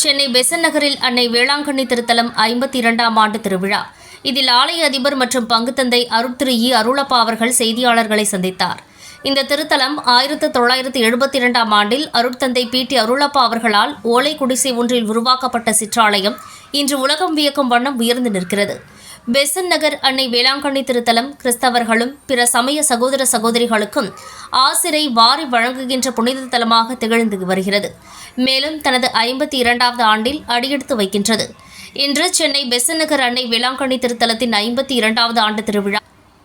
சென்னை பெசன் நகரில் அன்னை வேளாங்கண்ணி திருத்தலம் ஐம்பத்தி இரண்டாம் ஆண்டு திருவிழா. இதில் ஆலய அதிபர் மற்றும் பங்குத்தந்தை அருட்திரு இ அருளப்பா அவர்கள் செய்தியாளர்களை சந்தித்தார். இந்த திருத்தலம் ஆயிரத்து தொள்ளாயிரத்து எழுபத்தி இரண்டாம் ஆண்டில் அருட்தந்தை பி டி அருளப்பா அவர்களால் ஓலை குடிசை ஒன்றில் உருவாக்கப்பட்ட சிற்றாலயம் இன்று உலகம் வியக்கும் வண்ணம் உயர்ந்து நிற்கிறது. பெசன் நகர் அன்னை வேளாங்கண்ணி திருத்தலம் கிறிஸ்தவர்களும் பிற சமய சகோதர சகோதரிகளுக்கும் ஆசிரை வாரி வழங்குகின்ற புனித தலமாக திகழ்ந்து வருகிறது. மேலும் தனது ஐம்பத்தி இரண்டாவது ஆண்டில் அடியெடுத்து வைக்கின்றது. இன்று சென்னை பெசன் நகர் அன்னை வேளாங்கண்ணி திருத்தலத்தின் ஐம்பத்தி இரண்டாவது ஆண்டு திருவிழா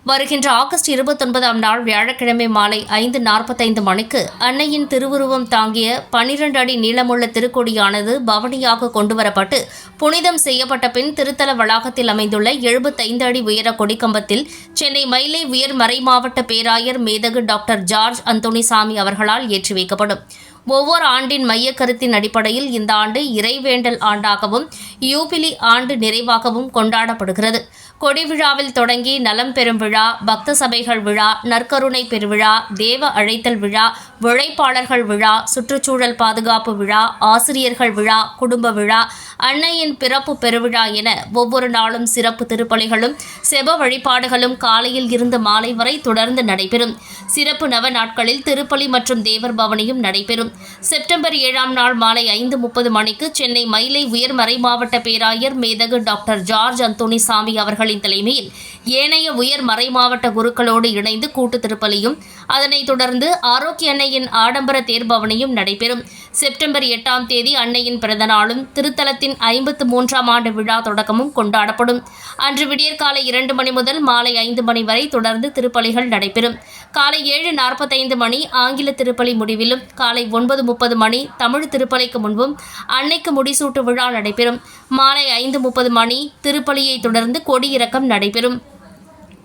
வருகின்ற ஆகஸ்ட் இருபத்தொன்பதாம் நாள் வியாழக்கிழமை மாலை ஐந்து நாற்பத்தைந்து மணிக்கு அன்னையின் திருவுருவம் தாங்கிய பனிரெண்டு அடி நீளமுள்ள திருக்கொடியானது பவனியாக கொண்டுவரப்பட்டு புனிதம் செய்யப்பட்ட பின் திருத்தல வளாகத்தில் அமைந்துள்ள எழுபத்தைந்து அடி உயர கொடிக்கம்பத்தில் சென்னை மயிலை உயர் மறைமாவட்ட பேராயர் மேதகு டாக்டர் ஜார்ஜ் அந்தோணிசாமி அவர்களால் ஏற்றி வைக்கப்படும். ஒவ்வொரு ஆண்டின் மைய கருத்தின் அடிப்படையில் இந்த ஆண்டு இறைவேண்டல் ஆண்டாகவும் யூபிலி ஆண்டு நிறைவாகவும் கொண்டாடப்படுகிறது. கொடி விழாவில் தொடங்கி நலம் பெறும் விழா பக்த சபைகள் விழா நற்கருணை பெருவிழா தேவ அழைத்தல் விழா உழைப்பாளர்கள் விழா சுற்றுச்சூழல் பாதுகாப்பு விழா ஆசிரியர்கள் விழா குடும்ப விழா அன்னையின் பிறப்பு பெருவிழா என ஒவ்வொரு நாளும் சிறப்பு திருப்பலிகளும் செப வழிபாடுகளும் காலையில் இருந்து மாலை வரை தொடர்ந்து நடைபெறும். சிறப்பு நவ நாட்களில் திருப்பலி மற்றும் தேவர் பவனியும் நடைபெறும். செப்டம்பர் ஏழாம் நாள் மாலை ஐந்து முப்பது மணிக்கு சென்னை மயிலை உயர் மறைமாவட்ட பேராயர் மேதகு டாக்டர் ஜார்ஜ் அந்தோனி சாமி அவர்களின் தலைமையில் ஏனைய உயர் மறைமாவட்ட குருக்களோடு இணைந்து கூட்டு திருப்பலியும் அதனைத் தொடர்ந்து ஆரோக்கிய அன்னையின் ஆடம்பர தேர்பவனியும் நடைபெறும். செப்டம்பர் எட்டாம் தேதி அன்னையின் பிறந்த நாளும் திருத்தலத்தின் ஐம்பத்து மூன்றாம் ஆண்டு விழா தொடக்கமும் கொண்டாடப்படும். அன்று விடியற்காலை இரண்டு மணி முதல் மாலை ஐந்து மணி வரை தொடர்ந்து திருப்பலிகள் நடைபெறும். காலை ஏழு நாற்பத்தைந்து மணி ஆங்கில திருப்பலி முடிவிலும் காலை ஒன்பது முப்பது மணி தமிழ் திருப்பலிக்கு முன்பும் அன்னைக்கு முடிசூட்டு விழா நடைபெறும். மாலை ஐந்து முப்பது மணி திருப்பலியை தொடர்ந்து கொடியிறக்கம் நடைபெறும்.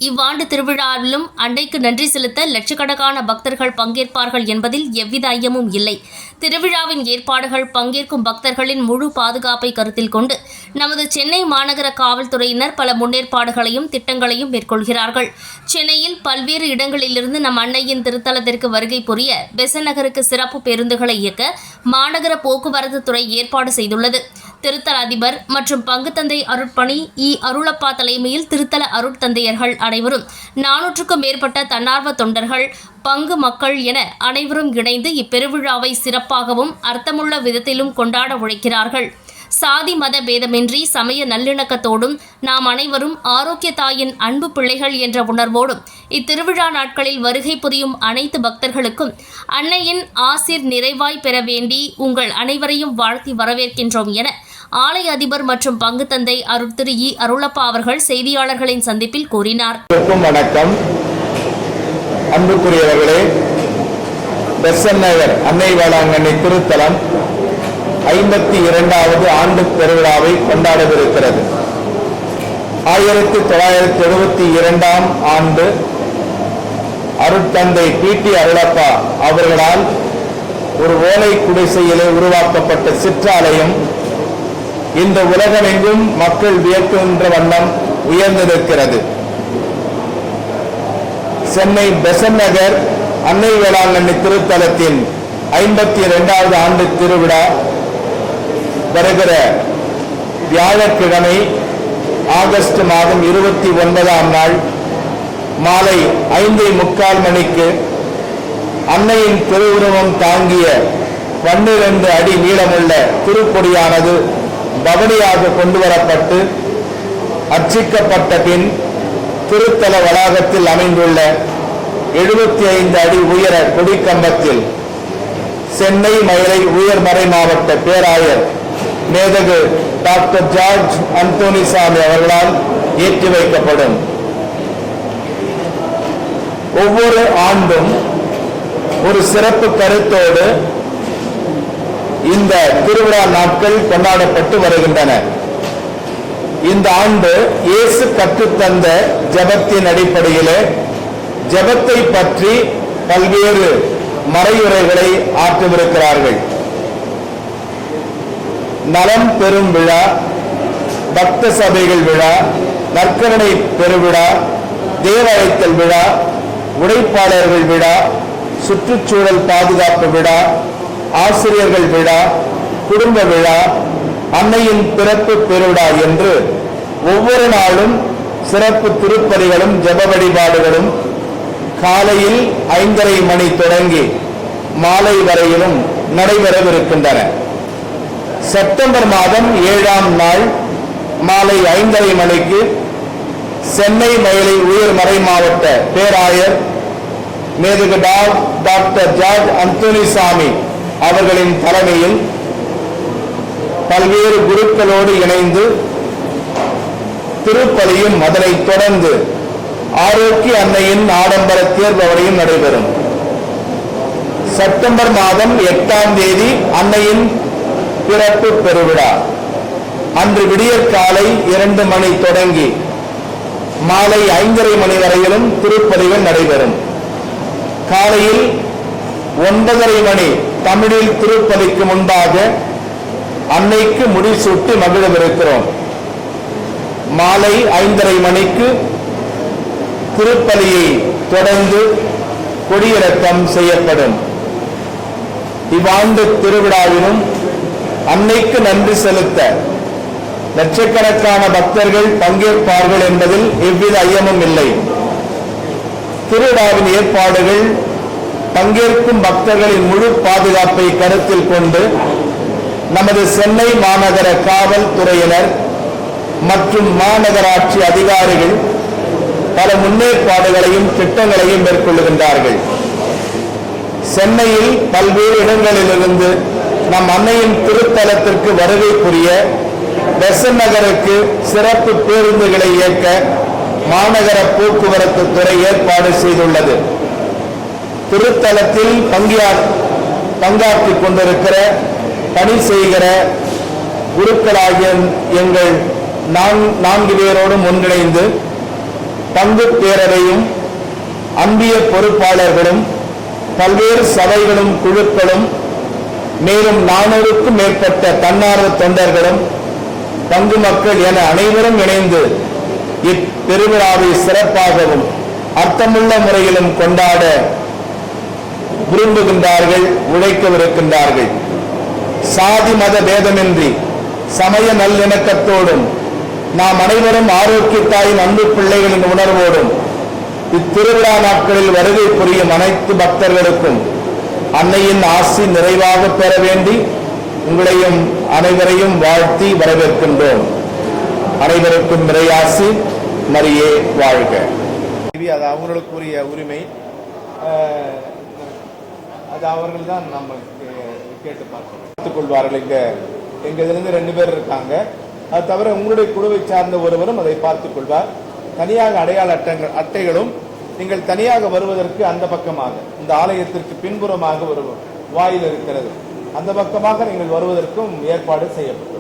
இவ்வாண்டு திருவிழாவிலும் அன்னைக்கு நன்றி செலுத்த லட்சக்கணக்கான பக்தர்கள் பங்கேற்பார்கள் என்பதில் எவ்வித ஐயமும் இல்லை. திருவிழாவின் ஏற்பாடுகள் பங்கேற்கும் பக்தர்களின் முழு பாதுகாப்பை கருத்தில் கொண்டு நமது சென்னை மாநகர காவல்துறையினர் பல முன்னேற்பாடுகளையும் திட்டங்களையும் மேற்கொள்கிறார்கள். சென்னையில் பல்வேறு இடங்களிலிருந்து நம் அன்னையின் திருத்தலத்திற்கு வருகை புரிய பெசநகருக்கு சிறப்பு பேருந்துகளை இயக்க மாநகர போக்குவரத்து துறை ஏற்பாடு செய்துள்ளது. திருத்தல அதிபர் மற்றும் பங்குத்தந்தை அருட்பணி இ. அருளப்பா தலைமையில் திருத்தல அருட்தந்தையர்கள் அனைவரும் நானூற்றுக்கும் மேற்பட்ட தன்னார்வ தொண்டர்கள் பங்கு மக்கள் என அனைவரும் இணைந்து இப்பெருவிழாவை சிறப்பாகவும் அர்த்தமுள்ள விதத்திலும் கொண்டாட உழைக்கிறார்கள். சாதி மத பேதமின்றி சமய நல்லிணக்கத்தோடும் நாம் அனைவரும் ஆரோக்கிய தாயின் அன்பு பிள்ளைகள் என்ற உணர்வோடும் இத்திருவிழா நாட்களில் வருகை புரியும் அனைத்து பக்தர்களுக்கும் அன்னையின் ஆசிர் நிறைவாய் பெற வேண்டி உங்கள் அனைவரையும் வாழ்த்தி வரவேற்கின்றோம் என ஆலய அதிபர் மற்றும் பங்குத்தந்தை அருட்திரு இ அருளப்பா அவர்கள் செய்தியாளர்களின் சந்திப்பில் கூறினார். வணக்கம். அன்புக்குரியவர்களே பெசன் நகர் அன்னை வேளாங்கண்ணி திருத்தலம் ஐம்பத்தி இரண்டாவது ஆண்டு பெருவிழாவை கொண்டாடவிருக்கிறது. ஆயிரத்தி தொள்ளாயிரத்தி எழுபத்தி இரண்டாம் ஆண்டு அருட்தந்தை பி டி அருளப்பா அவர்களால் ஒரு ஓலை குடிசையிலே உருவாக்கப்பட்ட சிற்றாலயம் இந்த உலகமெங்கும் மக்கள் வியக்குகின்ற வண்ணம் உயர்ந்திருக்கிறது. சென்னை பெசன் நகர் அன்னை வேளாங்கண்ணி திருத்தலத்தின் ஐம்பத்தி இரண்டாவது ஆண்டு திருவிழா வருகிற வியாழக்கிழமை ஆகஸ்ட் மாதம் இருபத்தி ஒன்பதாம் நாள் மாலை ஐந்து முக்கால் மணிக்கு அன்னையின் திருவுருவம் தாங்கிய பன்னிரண்டு அடி நீளமுள்ள திருக்கொடியானது பவனியாக கொண்டு வரப்பட்டு அர்ச்சிக்கப்பட்ட பின் திருத்தல வளாகத்தில் அமைந்துள்ள எழுபத்தி ஐந்து அடி உயர கொடிக்கம்பத்தில் சென்னை மயிலை உயர்மறை மாவட்ட பேராயர் மேதகு டாக்டர் ஜார்ஜ் அந்தோனிசாமி அவர்களால் ஏற்றி வைக்கப்படும். ஒவ்வொரு ஆண்டும் ஒரு சிறப்பு கருத்தோடு இந்த திருவிழா நாட்கள் கொண்டாடப்பட்டு வருகின்றன. இந்த ஆண்டு இயேசு கற்றுத்தந்த ஜெபத்தின் அடிப்படையிலே ஜெபத்தை பற்றி பல்வேறு மறையுறைகளை ஆற்றவிருக்கிறார்கள். நலம் பெறும் விழா பக்த சபைகள் விழா நற்கரணை பெருவிழா தேவாலயத்தல் விழா உடைப்பாளர்கள் விழா சுற்றுச்சூழல் பாதுகாப்பு விழா ஆசிரியர்கள் விழா குடும்ப விழா அன்னையின் பிறப்பு பெருவிழா என்று ஒவ்வொரு நாளும் சிறப்பு திருப்பதிகளும் ஜெப வழிபாடுகளும் காலையில் ஐந்தரை மணி தொடங்கி மாலை வரையிலும் நடைபெறவிருக்கின்றன. செப்டம்பர் மாதம் ஏழாம் நாள் மாலை ஐந்தரை மணிக்கு சென்னை மயிலை உயர் மறை மாவட்ட பேராயர் மேதகு டாக்டர் ஜார்ஜ் அந்தோனிசாமி அவர்களின் தலைமையில் பல்வேறு குருக்களோடு இணைந்து திருப்பலியும் அதனை தொடர்ந்து ஆரோக்கிய அன்னையின் ஆடம்பர தேர்பவனையும் நடைபெறும். செப்டம்பர் மாதம் எட்டாம் தேதி அன்னையின் பிறப்பு பெருவிழா. அன்று விடியற்காலை இரண்டு மணி தொடங்கி மாலை ஐந்தரை மணி வரையிலும் திருப்பலிகள் நடைபெறும். காலையில் ஒன்பதரை மணி தமிழில் திருப்பதிக்கு முன்பாக அன்னைக்கு முடிசூட்டி மகிழவிருக்கிறோம். மாலை ஐந்தரை மணிக்கு திருப்பலியை தொடர்ந்து கொடியிறக்கம் செய்யப்படும். இவ்வாண்டு திருவிழாவிலும் அன்னைக்கு நன்றி செலுத்த லட்சக்கணக்கான பக்தர்கள் பங்கேற்பார்கள் என்பதில் எவ்வித ஐயமும் இல்லை. திருவிழாவின் ஏற்பாடுகள் பங்கேற்கும் பக்தர்களின் முழு பாதுகாப்பை கருத்தில் கொண்டு நமது சென்னை மாநகர காவல்துறையினர் மற்றும் மாநகராட்சி அதிகாரிகள் பல முன்னேற்பாடுகளையும் திட்டங்களையும் மேற்கொள்ளுகின்றார்கள். சென்னையில் பல்வேறு இடங்களிலிருந்து நம் அன்னையின் திருத்தலத்திற்கு வருகை புரிய பெசன் நகருக்கு சிறப்பு பேருந்துகளை இயக்க மாநகர போக்குவரத்து துறை ஏற்பாடு செய்துள்ளது. திருத்தலத்தில் பங்கியா பங்காற்றிக் கொண்டிருக்கிற பணி செய்கிற குருக்களாகிய எங்கள் நான்கு பேரோடும் ஒன்றிணைந்து பங்கு பேரவையும் அன்பிய பொறுப்பாளர்களும் பல்வேறு சபைகளும் குழுக்களும் மேலும் நானூறுக்கும் மேற்பட்ட தன்னார்வ தொண்டர்களும் பங்கு மக்கள் என அனைவரும் இணைந்து இப்பெருவிழாவை சிறப்பாகவும் அர்த்தமுள்ள முறையிலும் கொண்டாட விரும்புகின்றார்கள் உழைக்கவிருக்கின்றார்கள். சாதி மத பேதமின்றி சமய நல்லிணக்கத்தோடும் நாம் அனைவரும் ஆரோக்கியத்தாயின் அன்பு பிள்ளைகளின் உணர்வோடும் இத்திருவிழா நாட்களில் வருகை புரியும் அனைத்து பக்தர்களுக்கும் அன்னையின் ஆசி நிறைவாக பெற வேண்டி உங்களையும் அனைவரையும் வாழ்த்தி வரவேற்கின்றோம். அனைவருக்கும் நிறையாசி மரியே வாழ்க. அது அவர்களுக்குரிய உரிமை. அஹ், அது அவர்கள் தான் நம்ம கே- கேட்டு பார்க்கணும். பார்த்துக் கொள்வார்கள் இங்க எங்க ரெண்டு பேர் இருக்காங்க. அது தவிர உங்களுடைய குழுவை சார்ந்த ஒருவரும் அதை பார்த்துக் கொள்வார் தனியாக அடையாள அட்டங்கள் அட்டைகளும் நீங்கள் தனியாக வருவதற்கு அந்த பக்கமாக இந்த ஆலயத்திற்கு பின்புறமாக ஒரு வாயில் இருக்கிறது. அந்த பக்கமாக நீங்கள் வருவதற்கும் ஏற்பாடு செய்யப்படும்